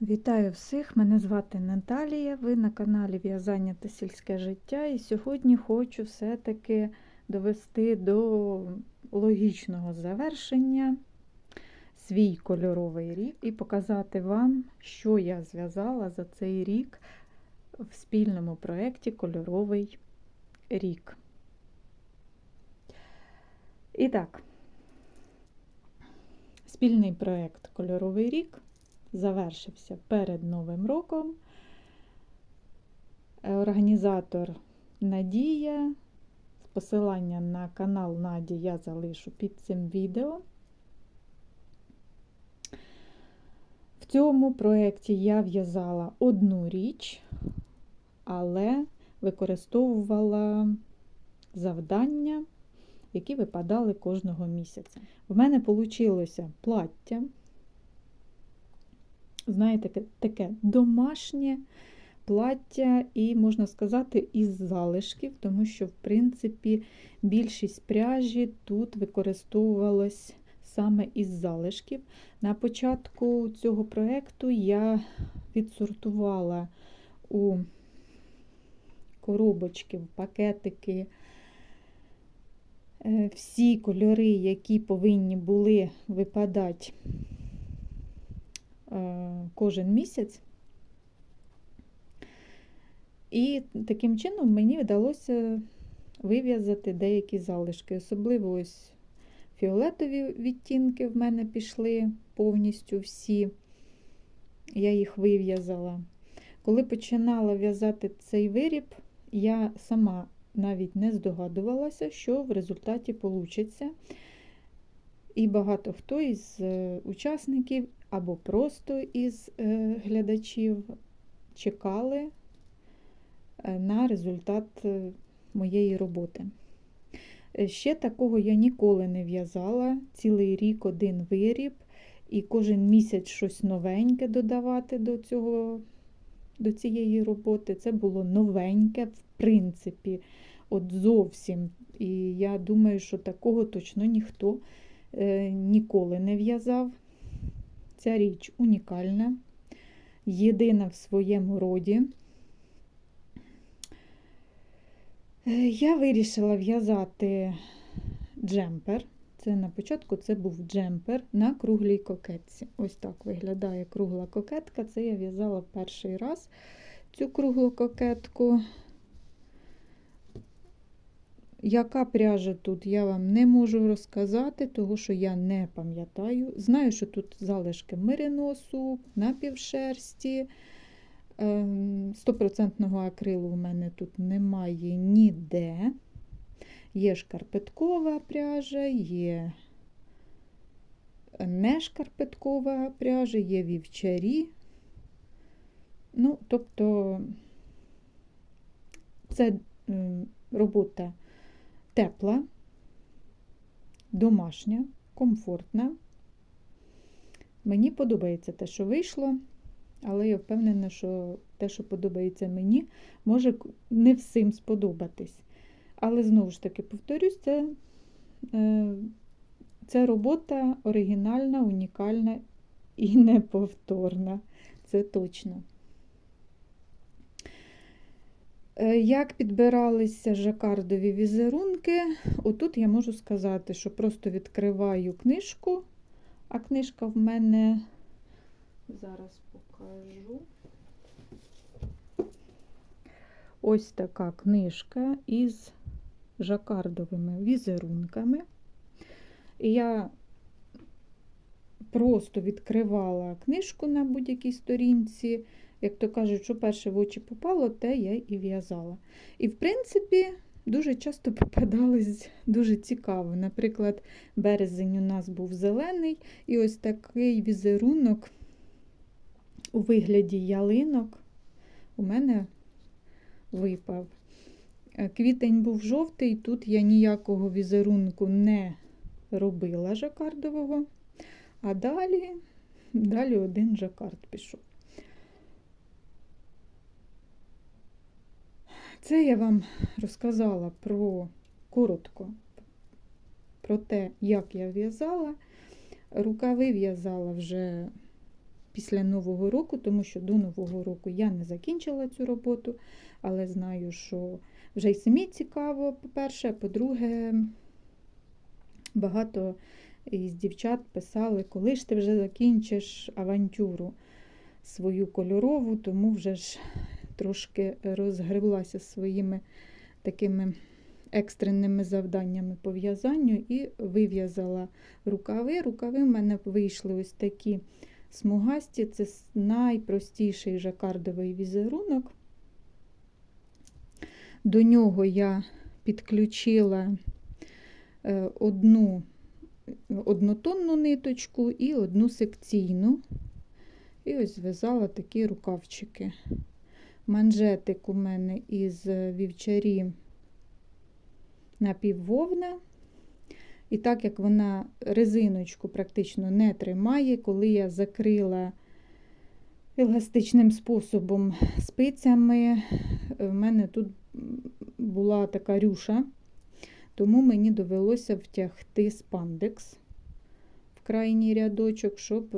Вітаю всіх! Мене звати Наталія. Ви на каналі В'язання та сільське життя. І сьогодні хочу все-таки довести до логічного завершення свій кольоровий рік і показати вам, що я зв'язала за цей рік в спільному проєкті Кольоровий рік. І так, спільний проєкт Кольоровий рік завершився перед Новим роком. Е, Організатор Надія. Посилання на канал Наді я залишу під цим відео. В цьому проєкті я в'язала одну річ, але використовувала завдання, які випадали кожного місяця. В мене вийшло плаття знаєте, таке домашнє плаття, і, можна сказати, із залишків, тому що, в принципі, більшість пряжі тут використовувалась саме із залишків. На початку цього проєкту я відсортувала у коробочки, в пакетики. е, Всі кольори, які повинні були випадати кожен місяць. І таким чином мені вдалося вив'язати деякі залишки. Особливо ось фіолетові відтінки в мене пішли повністю всі, я їх вив'язала. Коли починала в'язати цей виріб, я сама навіть не здогадувалася, що в результаті вийде. І багато хто із е, учасників або просто із е, глядачів чекали е, на результат моєї роботи. Ще такого я ніколи не в'язала, цілий рік один виріб, і кожен місяць щось новеньке додавати до цього, до цієї роботи. Це було новеньке, в принципі, от зовсім. І я думаю, що такого точно ніхто Е, ніколи не в'язав. Ця річ унікальна, єдина в своєму роді. Е, я вирішила в'язати джемпер. Це на початку це був джемпер на круглій кокетці. Ось так виглядає кругла кокетка. Це я в'язала перший раз цю круглу кокетку. Яка пряжа тут, я вам не можу розказати, тому що я не пам'ятаю. Знаю, що тут залишки мериносу, напівшерсті. 100% ем, акрилу у мене тут немає ніде. Є шкарпеткова пряжа, є не шкарпеткова пряжа, є вівчарі. Ну, тобто, це робота тепла, домашня, комфортна. Мені подобається те, що вийшло, але я впевнена, що те, що подобається мені, може не всім сподобатись. Але знову ж таки, повторюсь, це, це робота оригінальна, унікальна і неповторна. Це точно. Е, як підбиралися жакардові візерунки, отут я можу сказати, що просто відкриваю книжку, а книжка в мене, зараз покажу. Ось така книжка із жакардовими візерунками. Я просто відкривала книжку на будь-якій сторінці. Як то кажуть, що перше в очі попало, те я і в'язала. І, в принципі, дуже часто попадались дуже цікаво. Наприклад, березень у нас був зелений, і ось такий візерунок у вигляді ялинок у мене випав. Е, квітень був жовтий, тут я ніякого візерунку не робила жакардового, а далі, далі один жакард пішов. Це я вам розказала про коротко про те, як я в'язала. Рукави в'язала вже після Нового року, тому що до Нового року я не закінчила цю роботу, але знаю, що вже й самі цікаво, по-перше, по-друге, багато із дівчат писали, коли ж ти вже закінчиш авантюру свою кольорову, тому вже ж трошки розгреблася своїми такими екстреними завданнями по в'язанню і вив'язала рукави. Рукави в мене вийшли ось такі смугасті, це найпростіший жакардовий візерунок. До нього я підключила е, одну однотонну ниточку і одну секційну. І ось зв'язала такі рукавчики. Манжетик у мене із вівчарі напіввовна. І так як вона резиночку практично не тримає, коли я закрила еластичним способом спицями, в мене тут була така рюша, тому мені довелося втягти спандекс в крайній рядочок, щоб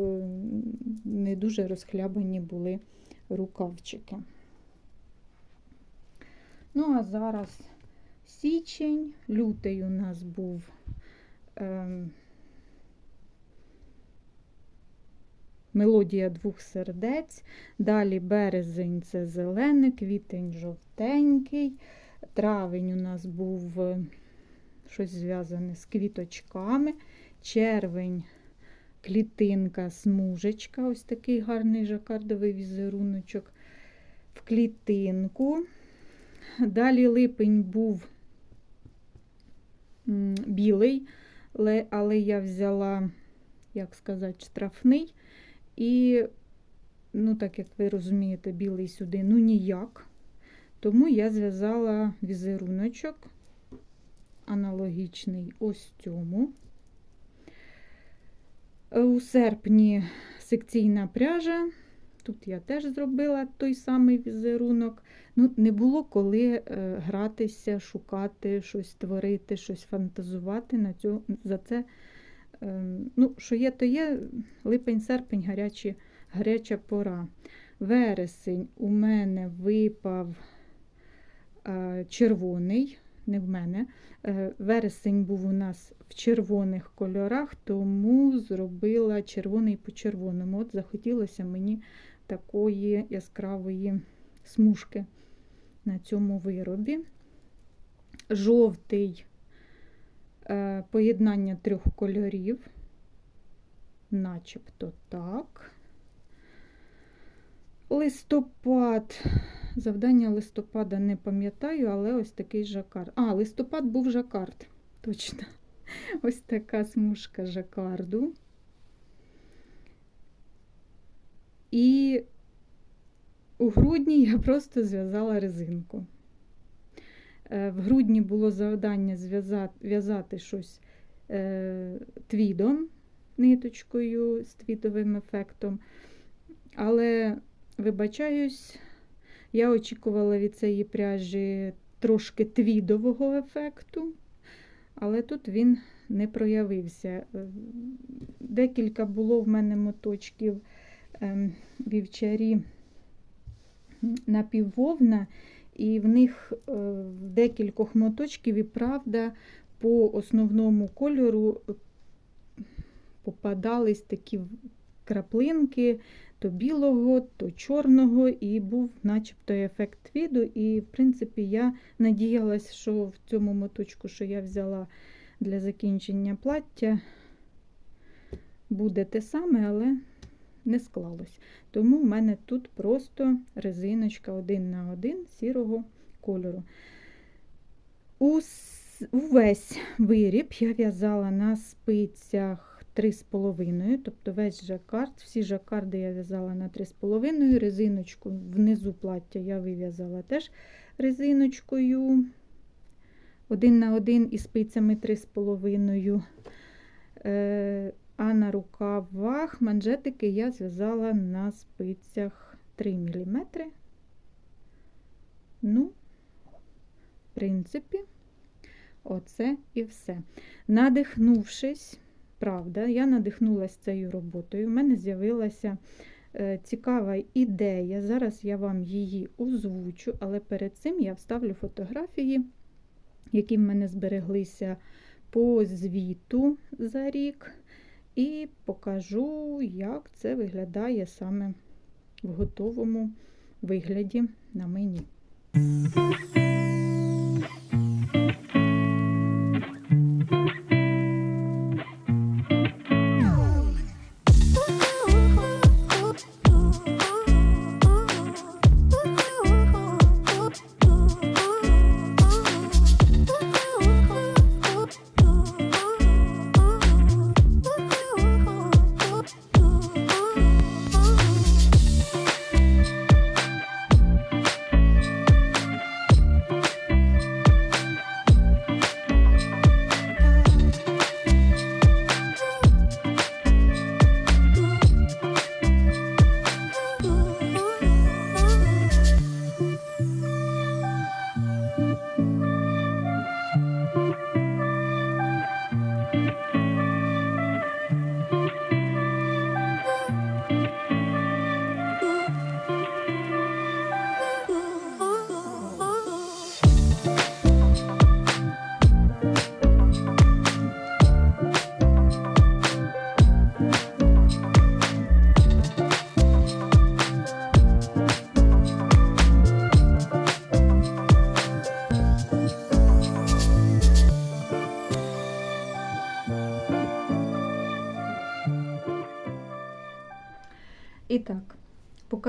не дуже розхлябані були рукавчики. Ну, а зараз січень, лютий у нас був ем, мелодія двох сердець, далі березень це зелений, квітень жовтенький, травень у нас був е, щось зв'язане з квіточками, червень. Клітинка, смужечка, ось такий гарний жакардовий візеруночок в клітинку. Далі липень був білий, але я взяла, як сказати, штрафний. І, ну, так як ви розумієте, білий сюди ну ніяк. Тому я зв'язала візеруночок аналогічний ось цьому. У серпні секційна пряжа. Тут я теж зробила той самий візерунок. Ну, Не було коли е, гратися, шукати, щось творити, щось фантазувати. На цю, за це, е, ну, Що є, то є липень-серпень, гарячі, гаряча пора. Вересень у мене випав е, червоний, не в мене. Е, вересень був у нас в червоних кольорах, тому зробила червоний по червоному. От захотілося мені такої яскравої смужки на цьому виробі. Жовтий е, поєднання трьох кольорів, начебто так. Листопад, завдання листопада не пам'ятаю, але ось такий жакард. А, листопад був жакард, точно. Ось така смужка жакарду. І у грудні я просто зв'язала резинку. Е, в грудні було завдання в'язати щось е, твідом, ниточкою з твідовим ефектом. Але, вибачаюсь, я очікувала від цієї пряжі трошки твідового ефекту, але тут він не проявився. Е, декілька було в мене моточків вівчарі напіввовна, і в них е, в декількох моточків, і правда, по основному кольору е, попадались такі краплинки то білого, то чорного, і був начебто ефект віду. І, в принципі, я надіялась, що в цьому моточку, що я взяла для закінчення плаття, буде те саме, але не склалось. Тому в мене тут просто резиночка один на один сірого кольору. Увесь виріб я в'язала на спицях 3,5, тобто весь жакард, всі жакарди я в'язала на 3,5, резиночку внизу плаття я вив'язала теж резиночкою. Один на один із спицями 3,5. А на рукавах манжетики я зв'язала на спицях 3 мм. Ну, в принципі, оце і все. Надихнувшись, правда, я надихнулася цією роботою. У мене з'явилася е, цікава ідея. Зараз я вам її озвучу, але перед цим я вставлю фотографії, які в мене збереглися по звіту за рік, і покажу, як це виглядає саме в готовому вигляді на мені.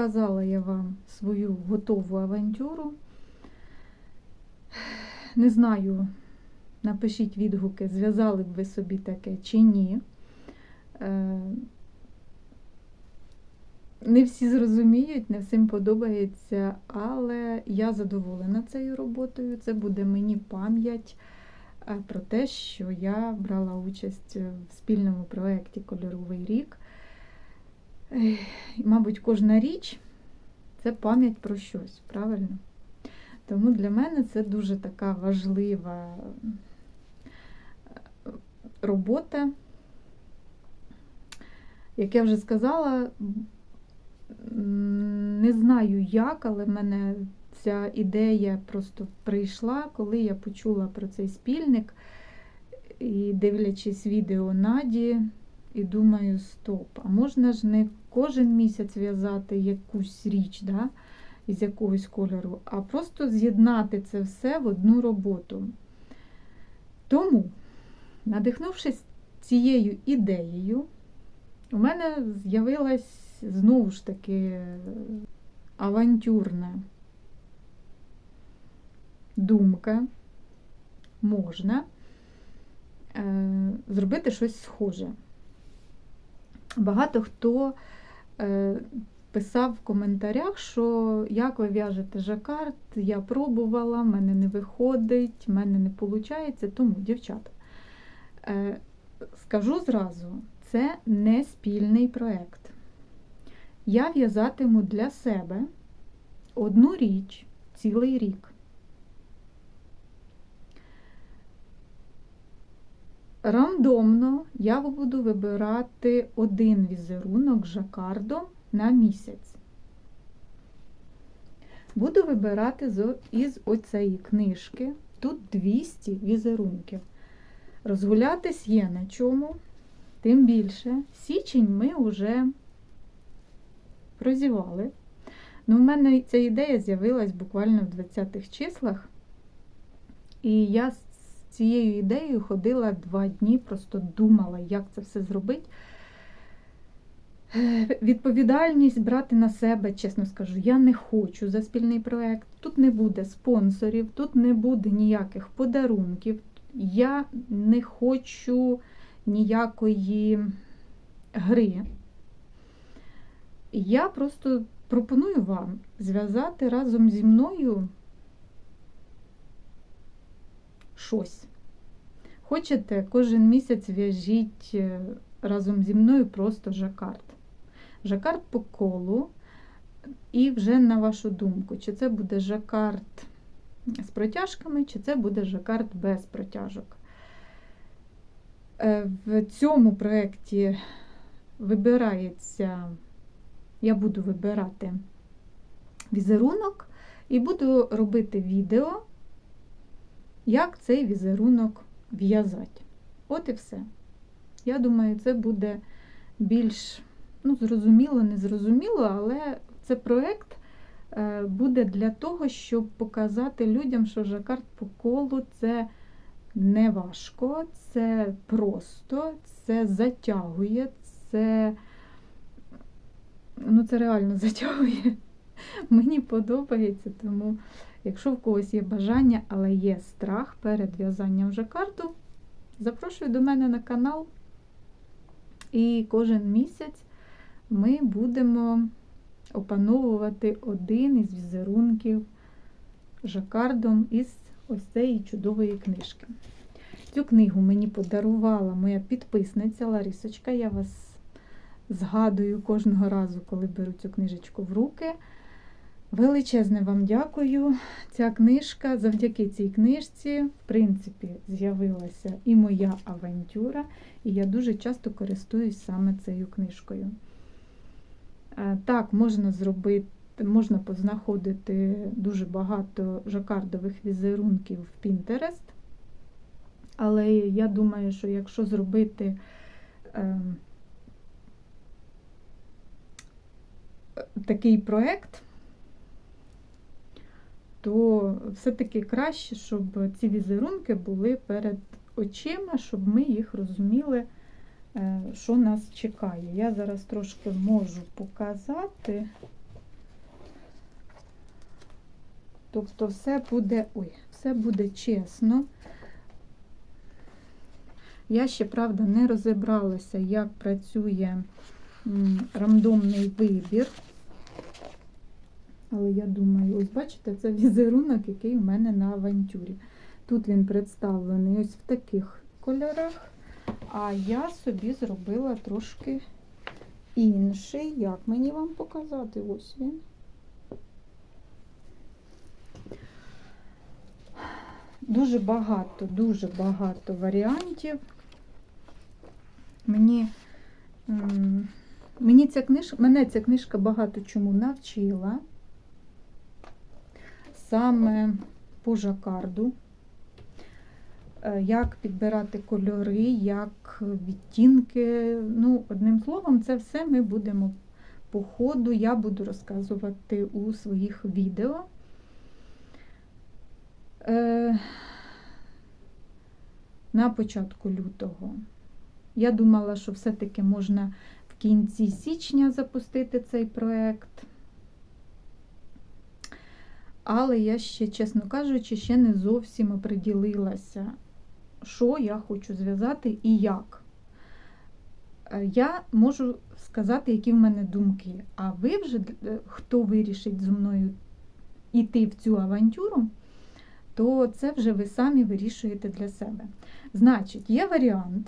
Показала я вам свою готову авантюру. Не знаю, напишіть відгуки, зв'язали б ви собі таке чи ні. Е, Не всі зрозуміють, не всім подобається, але я задоволена цією роботою. Це буде мені пам'ять е, про те, що я брала участь в спільному проєкті Кольоровий рік. Мабуть, кожна річ це пам'ять про щось, правильно? Тому для мене це дуже така важлива е, робота. Як я вже сказала, не знаю як, але в мене ця ідея просто прийшла, коли я почула про цей спільник і дивлячись відео Наді, і думаю, стоп, а можна ж не кожен місяць в'язати якусь річ да, із якогось кольору, а просто з'єднати це все в одну роботу. Тому, надихнувшись цією ідеєю, у мене з'явилась знову ж таки авантюрна думка, можна е, зробити щось схоже. Багато хто е, писав в коментарях, що як ви в'яжете жакард, я пробувала, в мене не виходить, в мене не виходить. Тому, дівчата, е, скажу зразу, це не спільний проєкт. Я в'язатиму для себе одну річ цілий рік. Рандомно я буду вибирати один візерунок жакардом на місяць. Буду вибирати із оцеї книжки. Тут 200 візерунків. Розгулятись є на чому, тим більше. Січень ми вже прозівали. Ну, в мене ця ідея з'явилась буквально в 20-х числах. І я цією ідеєю ходила два дні, просто думала, як це все зробити. Е, Відповідальність брати на себе, чесно скажу, я не хочу за спільний проєкт. Тут не буде спонсорів, тут не буде ніяких подарунків. Я не хочу ніякої гри. Я просто пропоную вам зв'язати разом зі мною щось. Хочете, кожен місяць в'яжіть е, разом зі мною просто жакард. Жакард по колу, і вже на вашу думку, чи це буде жакард з протяжками, чи це буде жакард без протяжок. Е, В цьому проєкті вибирається я буду вибирати візерунок і буду робити відео, як цей візерунок в'язати. От і все. Я думаю, це буде більш ну, зрозуміло, не зрозуміло, але це проєкт е, буде для того, щоб показати людям, що жакард по колу це не важко, це просто, це затягує, це, ну, це реально затягує. Мені подобається, тому якщо в когось є бажання, але є страх перед в'язанням жакарду, запрошую до мене на канал. І кожен місяць ми будемо опановувати один із візерунків жакардом із ось цієї чудової книжки. Цю книгу мені подарувала моя підписниця Ларисочка. Я вас згадую кожного разу, коли беру цю книжечку в руки. Величезне вам дякую. Ця книжка, завдяки цій книжці, в принципі, з'явилася і моя авантюра, і я дуже часто користуюсь саме цією книжкою. Е, Так, можна зробити, можна познаходити дуже багато жакардових візерунків в Pinterest, але я думаю, що якщо зробити е, такий проєкт, то все-таки краще, щоб ці візерунки були перед очима, щоб ми їх розуміли, е, що нас чекає. Я зараз трошки можу показати. Тобто все буде, ой, все буде чесно. Я ще, правда, не розібралася, як працює рандомний вибір. Але я думаю, ось бачите, це візерунок, який в мене на авантюрі. Тут він представлений ось в таких кольорах, а я собі зробила трошки інший. Як мені вам показати? Ось він. Дуже багато, дуже багато варіантів. Мені мені ця книжка, мене ця книжка багато чому навчила саме по жакарду, е, як підбирати кольори, як відтінки. Ну, одним словом, це все ми будемо по ходу, я буду розказувати у своїх відео. Е, на початку лютого. Я думала, що все-таки можна в кінці січня запустити цей проєкт. Але я ще, чесно кажучи, ще не зовсім оприділилася, що я хочу зв'язати і як. Е, я можу сказати, які в мене думки. А ви вже, е, хто вирішить зі мною йти в цю авантюру, то це вже ви самі вирішуєте для себе. Значить, є варіант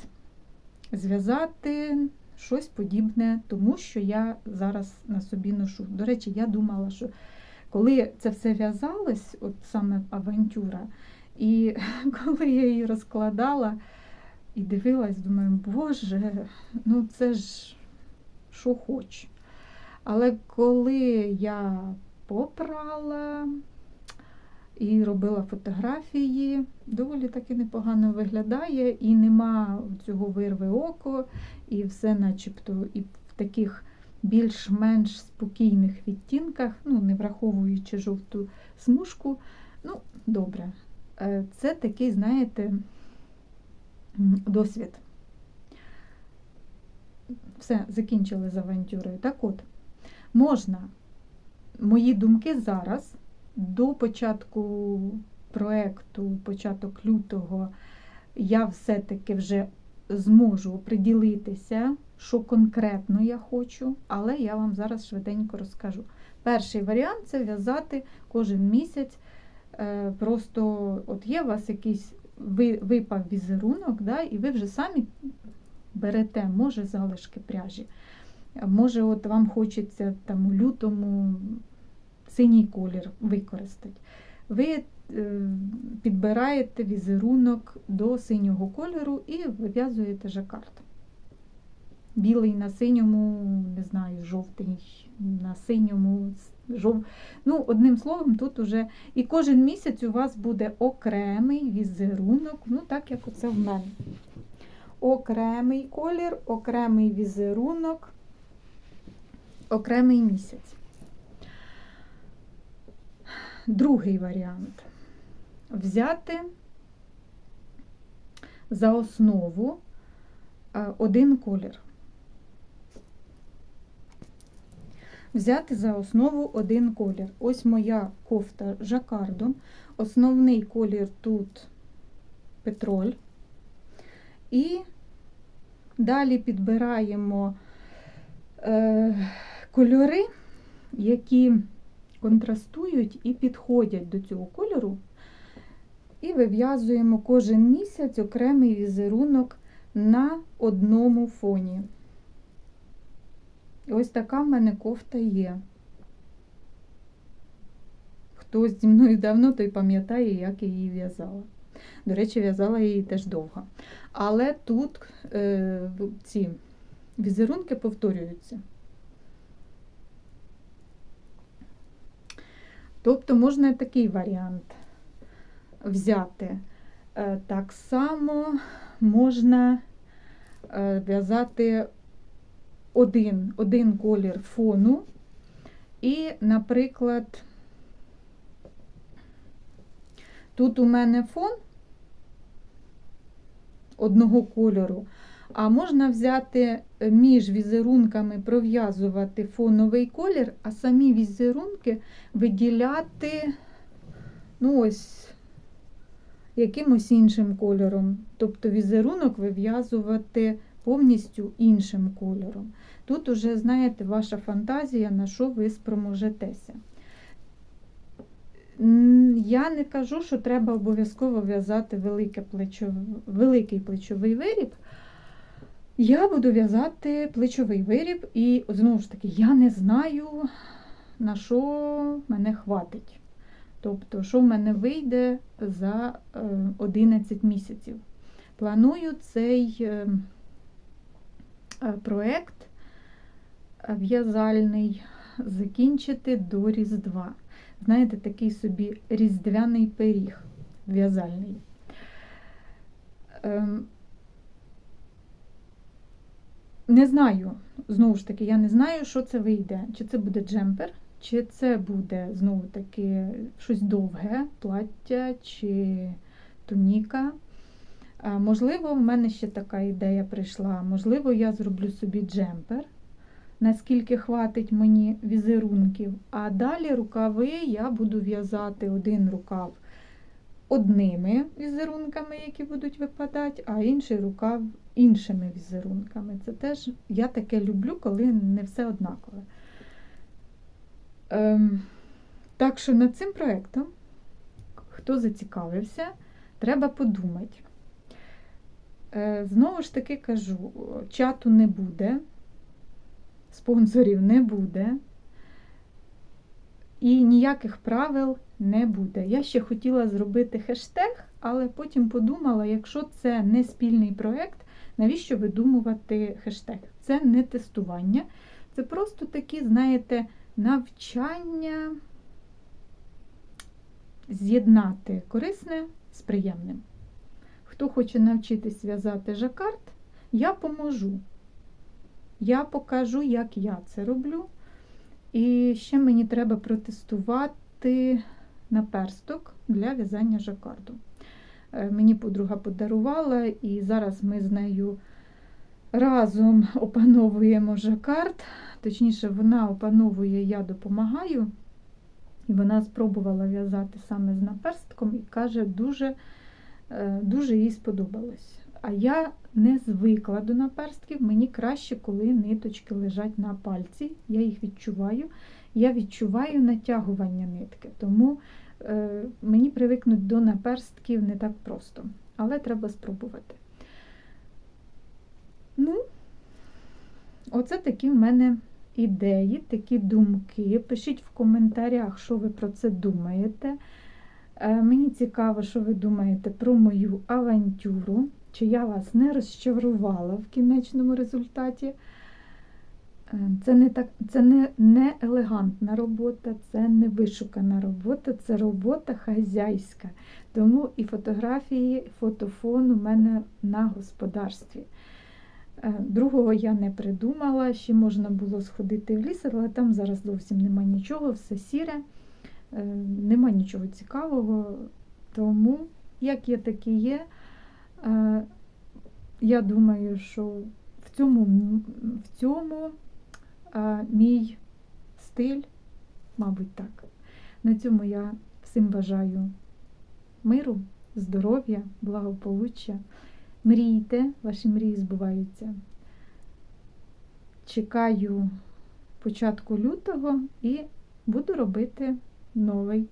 зв'язати щось подібне, тому що я зараз на собі ношу. До речі, я думала, що коли це все в'язалось, от саме авантюра, і коли я її розкладала і дивилась, думаю, боже, ну це ж що хоч. Але коли я попрала і робила фотографії, доволі таки непогано виглядає, і нема цього вирви око, і все начебто і в таких більш-менш спокійних відтінках, ну, не враховуючи жовту смужку. Ну, добре. Е, це такий, знаєте, досвід. Все, закінчили з авантюрою. Так от, можна мої думки зараз до початку проєкту, початок лютого, я все-таки вже зможу приділитися, що конкретно я хочу, але я вам зараз швиденько розкажу. Перший варіант це в'язати кожен місяць. Е, просто от є у вас якийсь випав візерунок, да, і ви вже самі берете, може, залишки пряжі. Може, от вам хочеться там у лютому синій колір використати. Ви Е, підбираєте візерунок до синього кольору і вив'язуєте жакард. Білий на синьому, не знаю, жовтий на синьому, жов... Ну, одним словом, тут уже і кожен місяць у вас буде окремий візерунок, ну так як оце в мене. Окремий колір, окремий візерунок, окремий місяць. Другий варіант. Взяти за основу е, один колір. Взяти за основу один колір. Ось моя кофта жакардом. Основний колір тут петроль. І далі підбираємо е, кольори, які контрастують і підходять до цього кольору. І вив'язуємо кожен місяць окремий візерунок на одному фоні. Ось така в мене кофта є. Хтось зі мною давно, той пам'ятає, як я її в'язала. До речі, в'язала її теж довго. Але тут е, ці візерунки повторюються. Тобто можна такий варіант взяти. Е, Так само можна е, в'язати один, один колір фону. І, наприклад, тут у мене фон одного кольору, а можна взяти між візерунками, пров'язувати фоновий колір, а самі візерунки виділяти, ну ось, якимось іншим кольором. Тобто візерунок вив'язувати повністю іншим кольором. Тут уже, знаєте, ваша фантазія, на що ви спроможетеся. Я не кажу, що треба обов'язково в'язати великий плечовий виріб. Я буду в'язати плечовий виріб, і, знову ж таки, я не знаю, на що мене хватить. Тобто, що в мене вийде за 11 місяців. Планую цей проект в'язальний закінчити до Різдва. Знаєте, такий собі різдвяний пиріг в'язальний. Ем, не знаю, знову ж таки, я не знаю, що це вийде. Чи це буде джемпер, чи це буде, знову таки, щось довге, плаття, чи туніка. Можливо, в мене ще така ідея прийшла. Можливо, я зроблю собі джемпер, наскільки хватить мені візерунків. А далі рукави я буду в'язати один рукав одними візерунками, які будуть випадати, а інший рукав іншими візерунками. Це теж я таке люблю, коли не все однакове. Ем, так що над цим проєктом, хто зацікавився, треба подумати. Е, знову ж таки кажу, чату не буде, спонсорів не буде, і ніяких правил не буде. Я ще хотіла зробити хештег, але потім подумала, якщо це не спільний проєкт, навіщо видумувати хештег? Це не тестування, це просто такі, знаєте, навчання з'єднати корисне з приємним. Хто хоче навчитись в'язати жакард, я поможу. Я покажу, як я це роблю. І ще мені треба протестувати наперсток для в'язання жакарду. Е, мені подруга подарувала, і зараз ми з нею разом опановуємо жакард. Точніше, вона опановує, я допомагаю. І вона спробувала в'язати саме з наперстком і каже, дуже дуже їй сподобалось. А я не звикла до наперстків, мені краще, коли ниточки лежать на пальці. Я їх відчуваю. Я відчуваю натягування нитки, тому е, мені привикнути до наперстків не так просто. Але треба спробувати. Ну, оце такі в мене ідеї, такі думки. Пишіть в коментарях, що ви про це думаєте. Е, мені цікаво, що ви думаєте про мою авантюру. чи я вас не розчарувала в кінечному результаті. Е, Це не так, це не, не елегантна робота, це не вишукана робота, це робота хазяйська. Тому і фотографії, і фотофон у мене на господарстві. Е, Другого я не придумала, ще можна було сходити в ліс, але там зараз зовсім нема нічого, все сіре, нема нічого цікавого. Тому, як є, так і є. Е, Я думаю, що в цьому, в цьому е, мій стиль, мабуть, так. На цьому я всім бажаю миру, здоров'я, благополуччя. Мрійте, ваші мрії збуваються. Чекаю початку лютого і буду робити новий,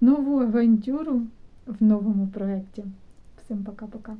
нову авантюру в новому проєкті. Всім пока-пока.